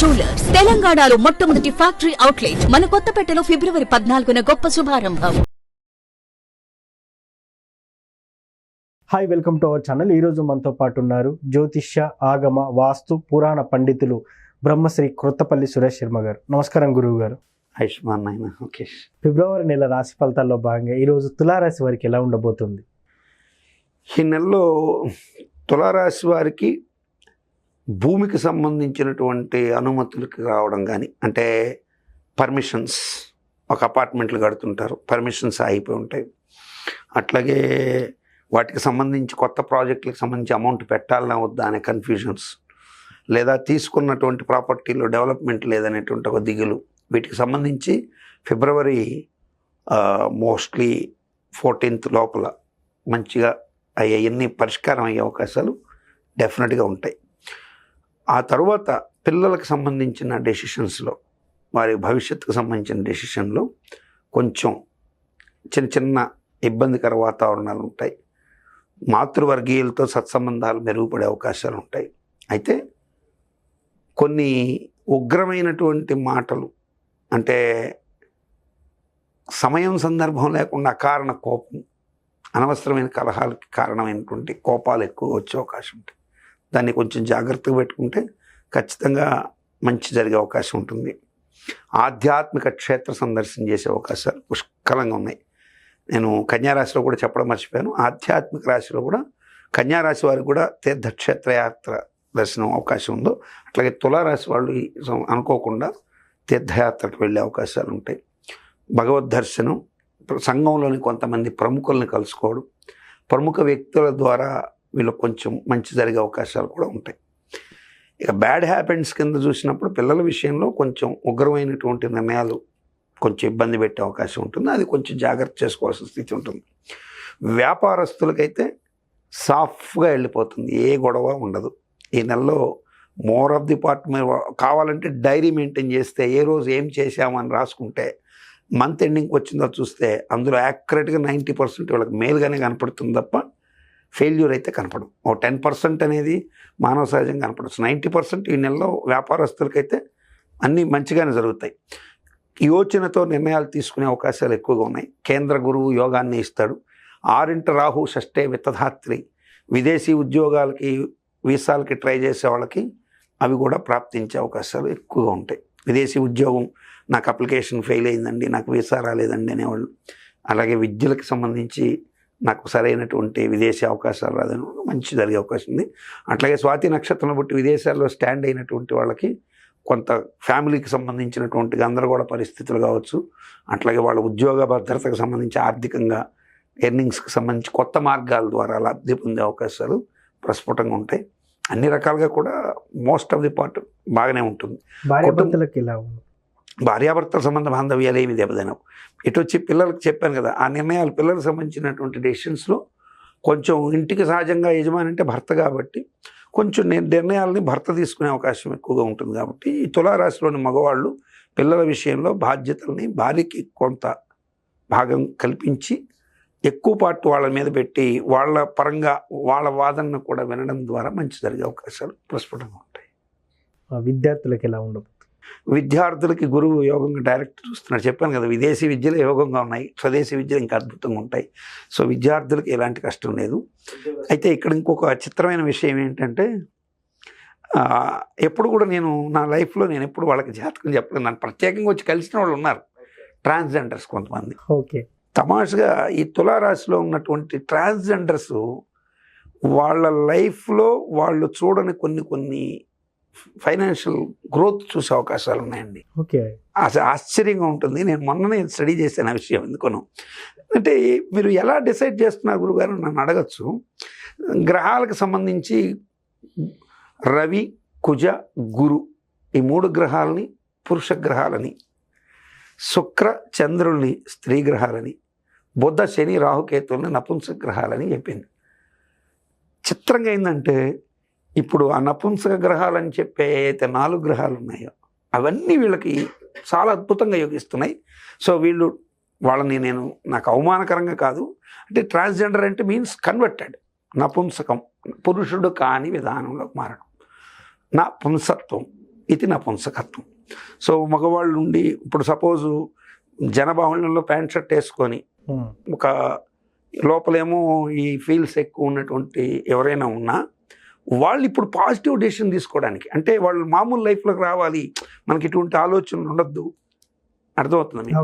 Jewellers తెలంగాణలో మొట్టమొదటి factory outlet మన కొత్తపేటలో ఫిబ్రవరి పద్నాలుగున గొప్ప శుభారంభం. Hi welcome to our channel ఈరోజు మనతో పాటు ఉన్నారు జ్యోతిష్య ఆగమ వాస్తు పురాణ పండితులు బ్రహ్మశ్రీ క్రొత్తపల్లి సురేష్ శర్మ గారు. నమస్కారం గురువు గారు ఆయుష్మాన్ నాయన ఓకే ఫిబ్రవరి నెల రాశి ఫలితాల్లో భాగంగా ఈరోజు తులారాశి వారికి ఎలా ఉండబోతుంది? ఈ నెలలో తులారాశి వారికి భూమికి సంబంధించినటువంటి అనుమతులకు రావడం కానీ అంటే పర్మిషన్స్ ఒక అపార్ట్మెంట్లు కడుతుంటారు పర్మిషన్స్ అయిపోయి ఉంటాయి. అట్లాగే వాటికి సంబంధించి కొత్త ప్రాజెక్టులకు సంబంధించి అమౌంట్ పెట్టాలనే వద్దా అనే కన్ఫ్యూజన్స్ లేదా తీసుకున్నటువంటి ప్రాపర్టీలో డెవలప్మెంట్ లేదనేటువంటి ఒక దిగులు. వీటికి సంబంధించి ఫిబ్రవరి మోస్ట్లీ ఫోర్టీన్త్ లోపల మంచిగా అవన్నీ పరిష్కారం అయ్యే అవకాశాలు డెఫినెట్గా ఉంటాయి. ఆ తరువాత పిల్లలకు సంబంధించిన డెసిషన్స్లో వారి భవిష్యత్తుకు సంబంధించిన డెసిషన్లో కొంచెం చిన్న చిన్న ఇబ్బందికర వాతావరణాలు ఉంటాయి. మాతృవర్గీయులతో సత్సంబంధాలు మెరుగుపడే అవకాశాలు ఉంటాయి. అయితే కొన్ని ఉగ్రమైనటువంటి మాటలు అంటే సమయం సందర్భం లేకుండా అకారణ కోపం అనవసరమైన కలహాలకి కారణమైనటువంటి కోపాలు ఎక్కువ వచ్చే అవకాశం ఉంటుంది. దాన్ని కొంచెం జాగ్రత్తగా పెట్టుకుంటే ఖచ్చితంగా మంచి జరిగే అవకాశం ఉంటుంది. ఆధ్యాత్మిక క్షేత్ర సందర్శన చేసే అవకాశాలు పుష్కలంగా ఉన్నాయి. నేను కన్యారాశిలో కూడా చెప్పడం మర్చిపోయాను. ఆధ్యాత్మిక రాశిలో కూడా కన్యారాశి వారికి కూడా తీర్థక్షేత్రయాత్ర దర్శనం అవకాశం ఉందో అట్లాగే తులారాశి వాళ్ళు అనుకోకుండా తీర్థయాత్రకు వెళ్ళే అవకాశాలు ఉంటాయి. భగవద్ దర్శనం సంఘంలోని కొంతమంది ప్రముఖుల్ని కలుసుకోవడం ప్రముఖ వ్యక్తుల ద్వారా వీళ్ళకి కొంచెం మంచి జరిగే అవకాశాలు కూడా ఉంటాయి. ఇక బ్యాడ్ హ్యాపెండ్స్ కింద చూసినప్పుడు పిల్లల విషయంలో కొంచెం ఉగ్రమైనటువంటి నిర్ణయాలు కొంచెం ఇబ్బంది పెట్టే అవకాశం ఉంటుంది. అది కొంచెం జాగ్రత్త చేసుకోవాల్సిన స్థితి ఉంటుంది. వ్యాపారస్తులకైతే సాఫ్ట్గా వెళ్ళిపోతుంది. ఏ గొడవ ఉండదు. ఈ నెలలో మోర్ ఆఫ్ ది పార్ట్ కావాలంటే డైరీ మెయింటైన్ చేస్తే ఏ రోజు ఏం చేశామని రాసుకుంటే మంత్ ఎండింగ్కి వచ్చిందో చూస్తే అందులో యాక్యురేట్గా నైంటీ పర్సెంట్ వాళ్ళకి మేలుగానే కనపడుతుంది తప్ప ఫెయిల్యూర్ అయితే కనపడవు. ఓ టెన్ పర్సెంట్ అనేది మానవ సహజంగా కనపడచ్చు నైంటీ పర్సెంట్ ఈ నెలలో వ్యాపారస్తులకైతే అన్నీ మంచిగానే జరుగుతాయి. యోచనతో నిర్ణయాలు తీసుకునే అవకాశాలు ఎక్కువగా ఉన్నాయి. కేంద్ర గురువు యోగాన్ని ఇస్తాడు. ఆరింట రాహు షష్టే విత్తధాత్రి విదేశీ ఉద్యోగాలకి వీసాలకి ట్రై చేసే వాళ్ళకి అవి కూడా ప్రాప్తించే అవకాశాలు ఎక్కువగా ఉంటాయి. విదేశీ ఉద్యోగం నాకు అప్లికేషన్ ఫెయిల్ అయిందండి నాకు వీసా రాలేదండి అనేవాళ్ళు. అలాగే విద్యలకు సంబంధించి నాకు సరైనటువంటి విదేశీ అవకాశాలు రాదని మంచి జరిగే అవకాశం ఉంది. అట్లాగే స్వాతి నక్షత్రం బట్టి విదేశాల్లో స్టాండ్ అయినటువంటి వాళ్ళకి కొంత ఫ్యామిలీకి సంబంధించినటువంటి గందరగోళ పరిస్థితులు కావచ్చు. అట్లాగే వాళ్ళ ఉద్యోగ భద్రతకు సంబంధించి ఆర్థికంగా ఎర్నింగ్స్కి సంబంధించి కొత్త మార్గాల ద్వారా లబ్ధి పొందే అవకాశాలు ప్రస్ఫుటంగా ఉంటాయి. అన్ని రకాలుగా కూడా మోస్ట్ ఆఫ్ ది పార్ట్ బాగానే ఉంటుంది. భార్యాభర్తల సంబంధ బాంధవ్యాలు ఏమి దెబ్బతినవు. ఇటు వచ్చి పిల్లలకు చెప్పాను కదా ఆ నిర్ణయాలు పిల్లలకు సంబంధించినటువంటి డెసిషన్స్లో కొంచెం ఇంటికి సహజంగా యజమాని అంటే భర్త కాబట్టి కొంచెం నిర్ణయాలని భర్త తీసుకునే అవకాశం ఎక్కువగా ఉంటుంది కాబట్టి ఈ తులారాశిలోని మగవాళ్ళు పిల్లల విషయంలో బాధ్యతల్ని భార్యకి కొంత భాగం కల్పించి ఎక్కువ పాటు వాళ్ళ మీద పెట్టి వాళ్ళ పరంగా వాళ్ళ వాదనను కూడా వినడం ద్వారా మంచి జరిగే అవకాశాలు ప్రస్ఫుటంగా ఉంటాయి. ఆ విద్యార్థులకు ఎలా ఉండదు విద్యార్థులకి గురువు యోగంగా డైరెక్ట్ చూస్తున్నాడు చెప్పాను కదా విదేశీ విద్యలు యోగంగా ఉన్నాయి స్వదేశీ విద్యలు ఇంకా అద్భుతంగా ఉంటాయి. సో విద్యార్థులకి ఎలాంటి కష్టం లేదు. అయితే ఇక్కడ ఇంకొక చిత్రమైన విషయం ఏంటంటే ఎప్పుడు కూడా నేను నా లైఫ్లో నేను ఎప్పుడు వాళ్ళకి జాతకం చెప్పలేదు. నన్ను ప్రత్యేకంగా వచ్చి కలిసిన వాళ్ళు ఉన్నారు. ట్రాన్స్జెండర్స్ కొంతమంది. ఓకే. తమాషగా ఈ తులారాశిలో ఉన్నటువంటి ట్రాన్స్జెండర్స్ వాళ్ళ లైఫ్లో వాళ్ళు చూడని కొన్ని కొన్ని ఫైనాన్షియల్ గ్రోత్ చూసే అవకాశాలు ఉన్నాయండి. ఓకే. అసలు ఆశ్చర్యంగా ఉంటుంది. నేను మొన్ననే స్టడీ చేశాను ఆ విషయం ఎందుకను. అంటే మీరు ఎలా డిసైడ్ చేస్తున్నారు గురుగారు? నన్ను అడగచ్చు. గ్రహాలకు సంబంధించి రవి కుజ గురు ఈ మూడు గ్రహాలని పురుష గ్రహాలని శుక్ర చంద్రుల్ని స్త్రీ గ్రహాలని బుద్ధ శని రాహుకేతుల్ని నపుంసక గ్రహాలని చెప్పింది. చిత్రంగా ఏంటంటే ఇప్పుడు ఆ నపుంసక గ్రహాలని చెప్పే అయితే నాలుగు గ్రహాలు ఉన్నాయో అవన్నీ వీళ్ళకి చాలా అద్భుతంగా యోగిస్తున్నాయి. సో వీళ్ళు వాళ్ళని నేను నాకు అవమానకరంగా కాదు. అంటే ట్రాన్స్జెండర్ అంటే మీన్స్ కన్వర్టెడ్. నపుంసకం పురుషుడు కాని విధానంలోకి మారడం. నా పుంసత్వం ఇది నపుంసకత్వం. సో మగవాళ్ళు ఉండి ఇప్పుడు సపోజు జనబాహుళ్యంలో ప్యాంట్ షర్ట్ వేసుకొని ఒక లోపలేమో ఈ ఫీల్స్ ఎక్కువ ఉన్నటువంటి ఎవరైనా ఉన్నా వాళ్ళు ఇప్పుడు పాజిటివ్ డెసిషన్ తీసుకోవడానికి. అంటే వాళ్ళు మామూలు లైఫ్లోకి రావాలి. మనకి ఇటువంటి ఆలోచనలు ఉండొద్దు. అర్థమవుతుంది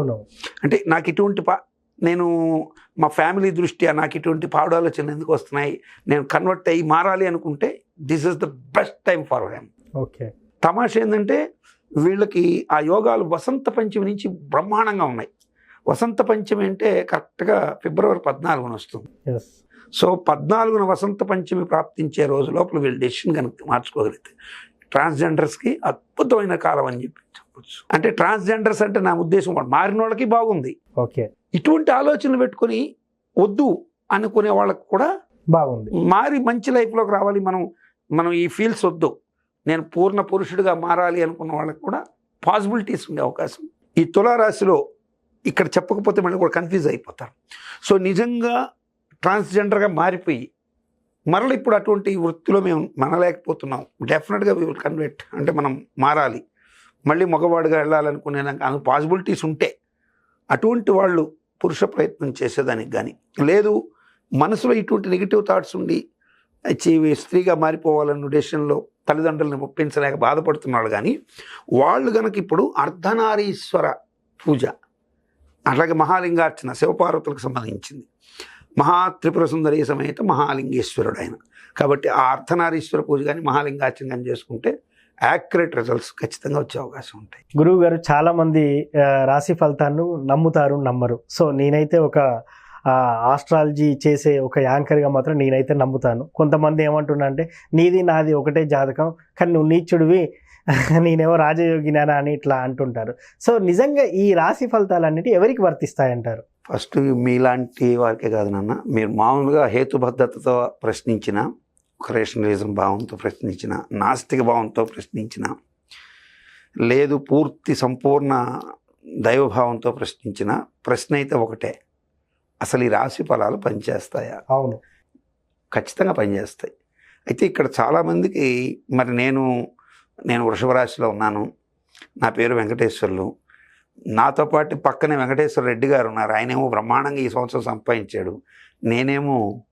అంటే నాకు ఇటువంటి పా నేను మా ఫ్యామిలీ దృష్ట్యా నాకు ఇటువంటి పాడు ఆలోచనలు ఎందుకు వస్తున్నాయి? నేను కన్వర్ట్ అయ్యి మారాలి అనుకుంటే this is the best time for him okay. తమాష ఏంటంటే వీళ్ళకి ఆ యోగాలు వసంత పంచమి నుంచి బ్రహ్మాండంగా ఉన్నాయి. వసంత పంచమి అంటే కరెక్ట్గా ఫిబ్రవరి పద్నాలుగున వస్తుంది. సో పద్నాలుగున వసంత పంచమి ప్రాప్తించే రోజు లోపల వీళ్ళు డెసిషన్ కనుక మార్చుకోగలిగితే ట్రాన్స్జెండర్స్కి అద్భుతమైన కాలం అని చెప్పి చెప్పొచ్చు. అంటే ట్రాన్స్జెండర్స్ అంటే నా ఉద్దేశం మారిన వాళ్ళకి బాగుంది. ఓకే. ఇటువంటి ఆలోచనలు పెట్టుకొని వద్దు అనుకునే వాళ్ళకి కూడా బాగుంది. మారి మంచి లైఫ్లోకి రావాలి మనం మనం ఈ ఫీల్స్ వద్దు. నేను పూర్ణ పురుషుడిగా మారాలి అనుకున్న వాళ్ళకి కూడా పాసిబిలిటీస్ ఉండే అవకాశం. ఈ తులారాశిలో ఇక్కడ చెప్పకపోతే మళ్ళీ కూడా కన్ఫ్యూజ్ అయిపోతారు. సో నిజంగా ట్రాన్స్జెండర్గా మారిపోయి మరలా ఇప్పుడు అటువంటి వృత్తిలో మేము మనలేకపోతున్నాం. డెఫినెట్గా వీ విల్ కన్వర్ట్ అంటే మనం మారాలి. మళ్ళీ మగవాడిగా వెళ్ళాలనుకునే నాకు పాసిబిలిటీస్ ఉంటే అటువంటి వాళ్ళు పురుష ప్రయత్నం చేసేదానికి కానీ లేదు మనసులో ఇటువంటి నెగిటివ్ థాట్స్ ఉండి స్త్రీగా మారిపోవాలన్న ఉద్దేశంలో తల్లిదండ్రులను ఒప్పించలేక బాధపడుతున్నాడు కానీ వాళ్ళు గనక ఇప్పుడు అర్ధనారీశ్వర పూజ అలాగే మహాలింగార్చన శివపార్వతులకు సంబంధించింది. మహా త్రిపుర సుందరి సమేత మహాలింగేశ్వరుడు ఆయన కాబట్టి ఆ అర్ధనారీశ్వర పూజ కానీ మహాలింగార్చన కానీ చేసుకుంటే యాక్యురేట్ రిజల్ట్స్ ఖచ్చితంగా వచ్చే అవకాశం ఉంటాయి. గురువు గారు చాలామంది రాశి ఫలితాలను నమ్ముతారు నమ్మరు. సో నేనైతే ఒక ఆస్ట్రాలజీ చేసే ఒక యాంకర్గా మాత్రం నేనైతే నమ్ముతాను. కొంతమంది ఏమంటున్నా అంటే నీది నాది ఒకటే జాతకం కానీ నువ్వు నీచుడివి నేనేమో రాజయోగినా అని ఇట్లా అంటుంటారు. సో నిజంగా ఈ రాశి ఫలితాలన్నిటి ఎవరికి వర్తిస్తాయంటారు? ఫస్ట్ మీలాంటి వారికే కాదు నాన్న. మీరు మామూలుగా హేతుబద్ధతతో ప్రశ్నించిన ఒక రేషనలిజం భావంతో ప్రశ్నించిన నాస్తిక భావంతో ప్రశ్నించిన లేదు పూర్తి సంపూర్ణ దైవభావంతో ప్రశ్నించిన ప్రశ్న అయితే ఒకటే. అసలు ఈ రాశి ఫలాలు పనిచేస్తాయా? అవును. ఖచ్చితంగా పనిచేస్తాయి. అయితే ఇక్కడ చాలామందికి మరి నేను నేను వృషభ రాశిలో ఉన్నాను. నా పేరు వెంకటేశ్వర్లు. నాతో పాటు పక్కనే వెంకటేశ్వర రెడ్డి గారు ఉన్నారు. ఆయనేమో బ్రహ్మాండంగా ఈ సంవత్సరం సంపాదించాడు. నేనేమో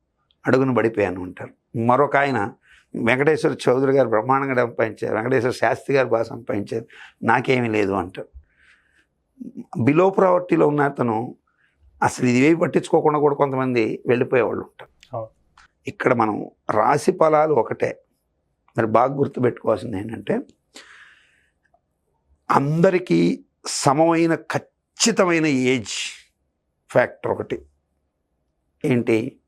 అడుగును పడిపోయాను అంటారు. మరొక ఆయన వెంకటేశ్వర చౌదరి గారు బ్రహ్మాండంగా సంపాదించారు. వెంకటేశ్వర శాస్త్రి గారు బాగా సంపాదించారు. నాకేమీ లేదు అంటారు. బిలో ప్రావర్టీలో ఉన్న అతను అసలు ఇది ఏవి పట్టించుకోకుండా కూడా కొంతమంది వెళ్ళిపోయేవాళ్ళు ఉంటారు. ఇక్కడ మనం రాశి ఫలాలు ఒకటే. మరి బాగా గుర్తుపెట్టుకోవాల్సింది ఏంటంటే అందరికీ సమమైన ఖచ్చితమైన ఏజ్ ఫ్యాక్టర్ ఒకటి. ఏంటి?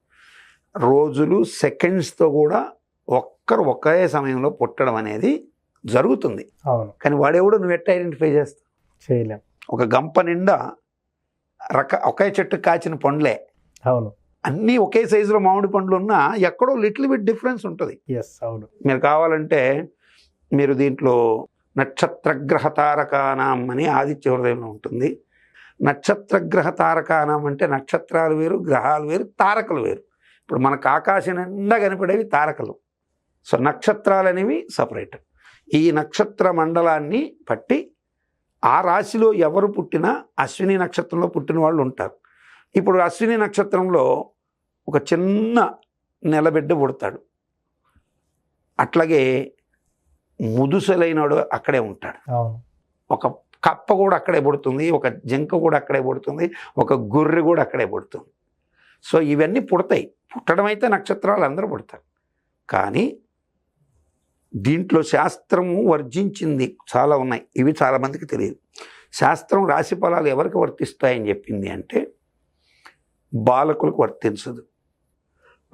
రోజులు సెకండ్స్తో కూడా ఒక్కరు ఒకే సమయంలో పుట్టడం అనేది జరుగుతుంది. అవును. కానీ వాడెవడో? నువ్వు ఎట్ట ఐడెంటిఫై చేస్తావు? చేయలేం. ఒక గంప నిండా రక ఒకే చెట్టు కాచిన పండ్లే. అవును. అన్నీ ఒకే సైజులో మామిడి పండ్లు ఉన్నా ఎక్కడో లిటిల్ బిట్ డిఫరెన్స్ ఉంటుంది. ఎస్ అవును. మీరు కావాలంటే మీరు దీంట్లో నక్షత్రగ్రహ తారకానాం అని ఆదిత్య హృదయంలో ఉంటుంది. నక్షత్రగ్రహ తారకానాం అంటే నక్షత్రాలు వేరు గ్రహాలు వేరు తారకలు వేరు. ఇప్పుడు మనకు ఆకాశం నిండా కనపడేవి తారకలు. సో నక్షత్రాలు అనేవి సపరేట్. ఈ నక్షత్ర మండలాన్ని పట్టి ఆ రాశిలో ఎవరు పుట్టినా అశ్విని నక్షత్రంలో పుట్టిన వాళ్ళు ఉంటారు. ఇప్పుడు అశ్విని నక్షత్రంలో ఒక చిన్న నెలబిడ్డ పుడతాడు. అట్లాగే ముదుసలైనడు అక్కడే ఉంటాడు. ఒక కప్ప కూడా అక్కడే పుడుతుంది ఒక జింక కూడా అక్కడే పుడుతుంది ఒక గొర్రె కూడా అక్కడే పుడుతుంది. సో ఇవన్నీ పుడతాయి. పుట్టడం అయితే నక్షత్రాలు అందరూ పుడతారు. కానీ దీంట్లో శాస్త్రము వర్జించింది చాలా ఉన్నాయి. ఇవి చాలామందికి తెలియదు. శాస్త్రం రాశి ఫలాలు ఎవరికి వర్తిస్తాయని చెప్పింది అంటే బాలకులకు వర్తించదు.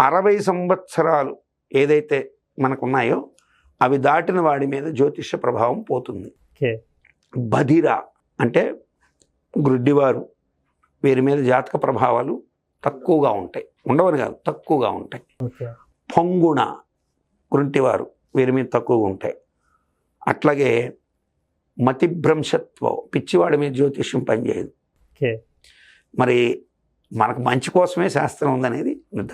అరవై సంవత్సరాలు ఏదైతే మనకున్నాయో అవి దాటిన వాడి మీద జ్యోతిష ప్రభావం పోతుంది. బధిర అంటే గ్రుడ్డివారు వీరి మీద జాతక ప్రభావాలు తక్కువగా ఉంటాయి. ఉండవని కాదు తక్కువగా ఉంటాయి. పొంగుణ గుంటివారు వీరి మీద తక్కువగా ఉంటాయి. అట్లాగే మతిభ్రంశత్వం పిచ్చివాడి మీద జ్యోతిష్యం పనిచేయదు. మరి మనకు మంచి కోసమే శాస్త్రం ఉందనేది.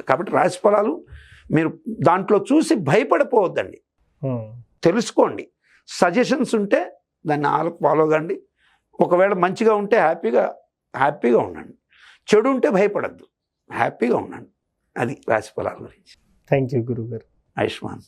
కాబట్టి రాశి ఫలాలు మీరు దాంట్లో చూసి భయపడిపోవద్దండి. తెలుసుకోండి. సజెషన్స్ ఉంటే దాన్ని ఫాలో కండి. ఒకవేళ మంచిగా ఉంటే హ్యాపీగా హ్యాపీగా ఉండండి. చెడు ఉంటే భయపడద్దు. హ్యాపీగా ఉండండి. అది రాశి ఫలాల గురించి. థ్యాంక్ యూ గురుగారు ఆయుష్మాన్